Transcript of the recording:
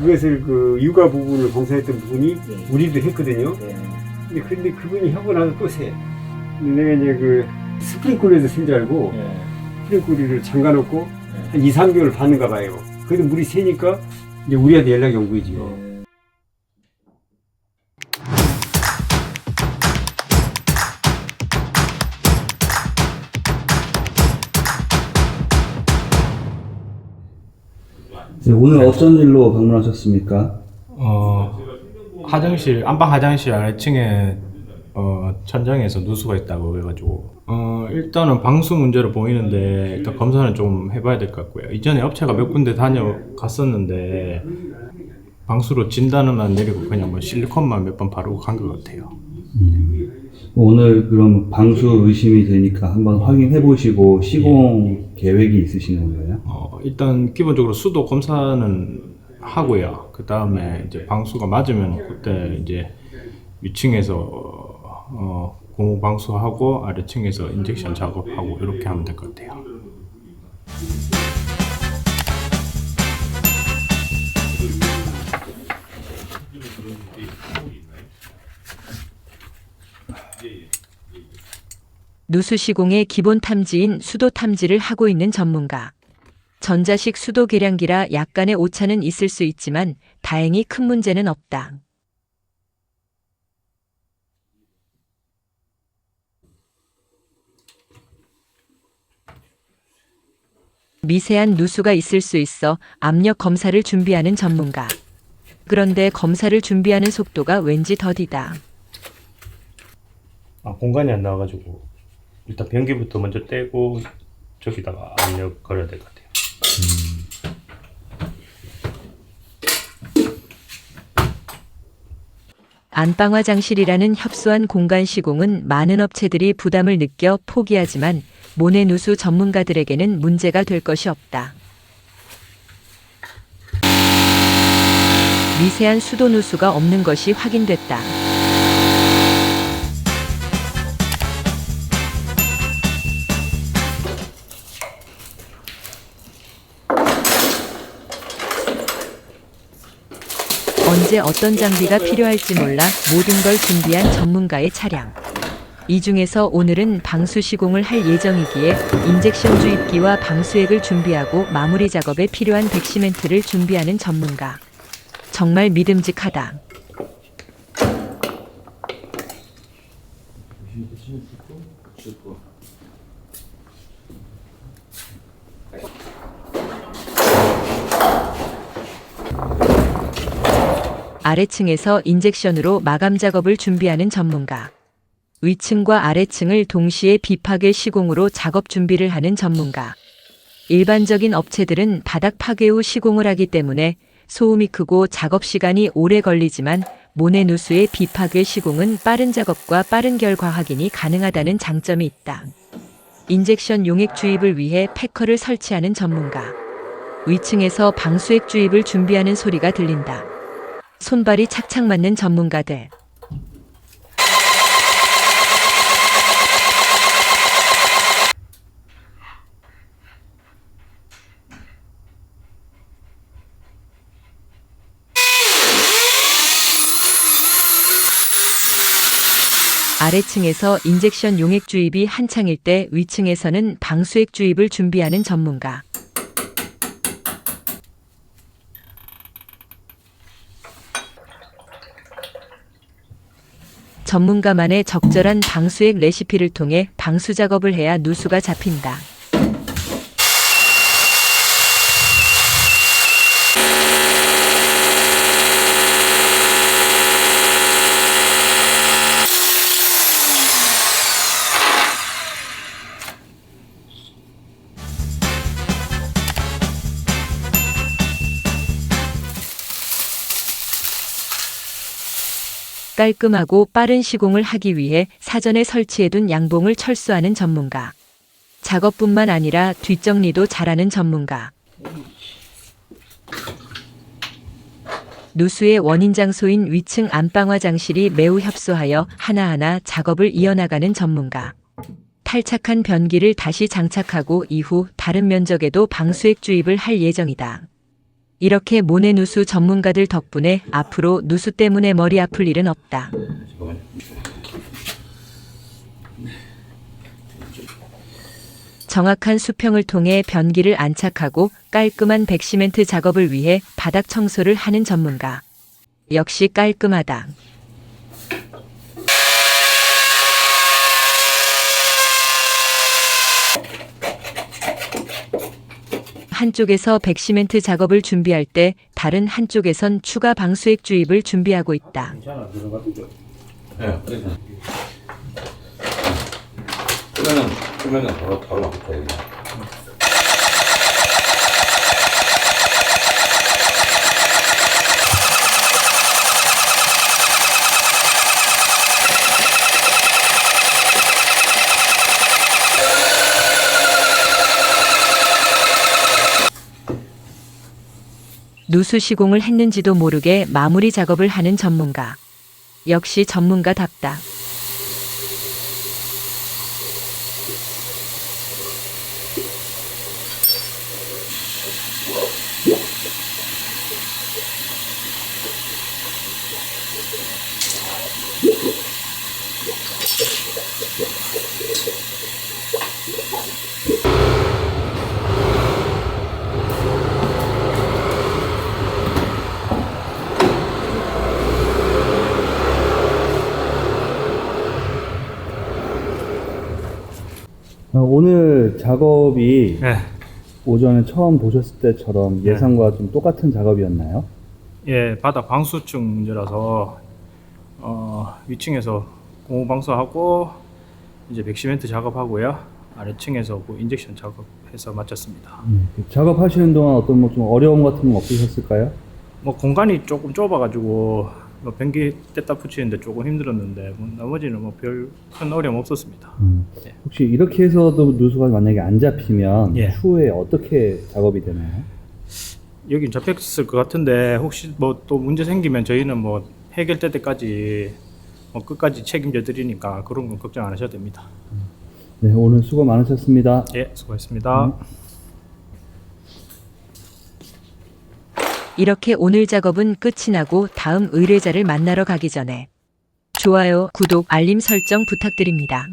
그것을 그 육아 부분을 봉사했던 분이 네. 우리도 했거든요. 네. 근데 근데 그분이 하고 나서 또 새. 내가 이제 그 스프링클에서 쓴 줄 알고 네. 스프링클을 잠가놓고 네. 한 2, 3개월 봤는가 봐요. 그래도 물이 새니까 이제 우리한테 연락이 온 거지요. 네. 오늘 어쩐 일로 방문하셨습니까? 어, 화장실, 안방 화장실 아래층에 어, 천장에서 누수가 있다고 해가지고 어, 일단은 방수 문제로 보이는데 일단 검사는 좀 해봐야 될 것 같고요. 이전에 업체가 몇 군데 다녀갔었는데 방수로 진단만 내리고 그냥 뭐 실리콘만 몇 번 바르고 간 것 같아요. 오늘 그럼 방수 의심이 되니까 한번 확인해 보시고 시공 계획이 있으신 건가요? 어, 일단 기본적으로 수도 검사는 하고요. 그 다음에 이제 방수가 맞으면 그때 이제 위층에서 어, 고무 방수하고 아래층에서 인젝션 작업하고 이렇게 하면 될 것 같아요. 누수 시공의 기본 탐지인 수도 탐지를 하고 있는 전문가. 전자식 수도 계량기라 약간의 오차는 있을 수 있지만 다행히 큰 문제는 없다. 미세한 누수가 있을 수 있어 압력 검사를 준비하는 전문가. 그런데 검사를 준비하는 속도가 왠지 더디다. 아, 공간이 안 나와가지고 일단 변기부터 먼저 떼고 저기다가 압력 걸어야 될 것 같아요. 안방 화 장실이라는 협소한 공간 시공은 많은 업체들이 부담을 느껴 포기하지만 모내 누수 전문가들에게는 문제가 될 것이 없다. 미세한 수도 누수가 없는 것이 확인됐다. 언제 어떤 장비가 필요할지 몰라 모든 걸 준비한 전문가의 차량. 이 중에서 오늘은 방수 시공을 할 예정이기에 인젝션 주입기와 방수액을 준비하고 마무리 작업에 필요한 백시멘트를 준비하는 전문가. 정말 믿음직하다. 아래층에서 인젝션으로 마감 작업을 준비하는 전문가. 위층과 아래층을 동시에 비파괴 시공으로 작업 준비를 하는 전문가. 일반적인 업체들은 바닥 파괴 후 시공을 하기 때문에 소음이 크고 작업 시간이 오래 걸리지만 모내 누수의 비파괴 시공은 빠른 작업과 빠른 결과 확인이 가능하다는 장점이 있다. 인젝션 용액 주입을 위해 패커를 설치하는 전문가. 위층에서 방수액 주입을 준비하는 소리가 들린다. 손발이 착착 맞는 전문가들. 아래층에서 인젝션 용액 주입이 한창일 때 위층에서는 방수액 주입을 준비하는 전문가. 전문가만의 적절한 방수액 레시피를 통해 방수 작업을 해야 누수가 잡힌다. 깔끔하고 빠른 시공을 하기 위해 사전에 설치해둔 양봉을 철수하는 전문가. 작업뿐만 아니라 뒷정리도 잘하는 전문가. 누수의 원인 장소인 위층 안방 화장실이 매우 협소하여 하나하나 작업을 이어나가는 전문가. 탈착한 변기를 다시 장착하고 이후 다른 면적에도 방수액 주입을 할 예정이다. 이렇게 모내 누수 전문가들 덕분에 앞으로 누수 때문에 머리 아플 일은 없다. 정확한 수평을 통해 변기를 안착하고 깔끔한 백시멘트 작업을 위해 바닥 청소를 하는 전문가. 역시 깔끔하다. 한쪽에서 백시멘트 작업을 준비할 때 다른 한쪽에선 추가 방수액 주입을 준비하고 있다. 예. 그러면, 그러면 바로, 바로 맞겠다, 누수 시공을 했는지도 모르게 마무리 작업을 하는 전문가. 역시 전문가답다. 오늘 작업이 예, 오전에 처음 보셨을 때처럼 네. 예상과 좀 똑같은 작업이었나요? 예, 바닥 방수층 문제라서 어, 위층에서 고무 방수하고 이제 백시멘트 작업하고요. 아래층에서 그 인젝션 작업해서 마쳤습니다. 그 작업하시는 동안 어떤 뭐 좀 어려움 같은 건 없으셨을까요? 뭐 공간이 조금 좁아가지고 뭐 변기 뗐다 붙이는데 조금 힘들었는데 뭐 나머지는 뭐 별 큰 어려움 없었습니다. 네. 혹시 이렇게 해서도 누수가 만약에 안 잡히면 예. 추후에 어떻게 작업이 되나요? 여긴 잡혔을 것 같은데 혹시 뭐 또 문제 생기면 저희는 뭐 해결될 때까지 뭐 끝까지 책임져 드리니까 그런 건 걱정 안 하셔도 됩니다. 네, 오늘 수고 많으셨습니다. 예, 수고했습니다. 이렇게 오늘 작업은 끝이 나고 다음 의뢰자를 만나러 가기 전에 좋아요, 구독, 알림 설정 부탁드립니다.